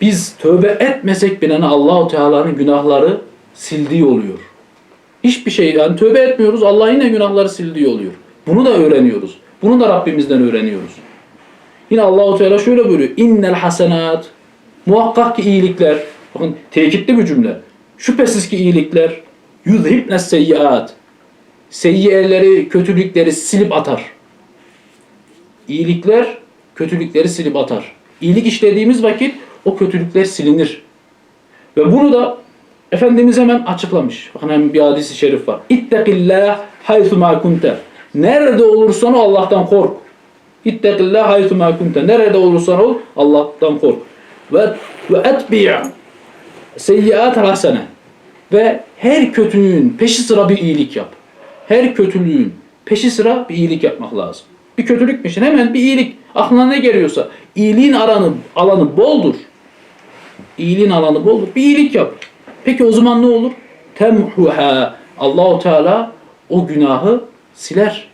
biz tövbe etmesek bile Allahu Teala'nın günahları sildiği oluyor. Hiçbir şey yani tövbe etmiyoruz Allah yine günahları sildiği oluyor. Bunu da öğreniyoruz. Bunu da Rabbimizden öğreniyoruz. Yine Allahu Teala şöyle buyuruyor. İnnel hasenat muhakkak ki iyilikler bakın tekitli bir cümle. Şüphesiz ki iyilikler yuzhibne seyyiat seyyiyeleri, kötülükleri silip atar. İyilikler kötülükleri silip atar. İyilik işlediğimiz vakit o kötülükler silinir. Ve bunu da Efendimiz hemen açıklamış. Bakın hemen bir hadisi şerif var. İttekillah haythu ma kunte. Nerede olursan ol Allah'tan kork. İttekillah haythu ma kunte. Nerede olursan ol Allah'tan kork. Ve ve etbi' seyyiat hasene. Ve her kötülüğün peşi sıra bir iyilik yap. Her kötülüğün peşi sıra bir iyilik yapmak lazım. Bir kötülükmüş hemen bir iyilik. Aklına ne geliyorsa iyiliğin aranı, alanı boldur. İyiliğin alanı boldur. Bir iyilik yap. Peki o zaman ne olur? Temhuha. Allahu Teala o günahı siler.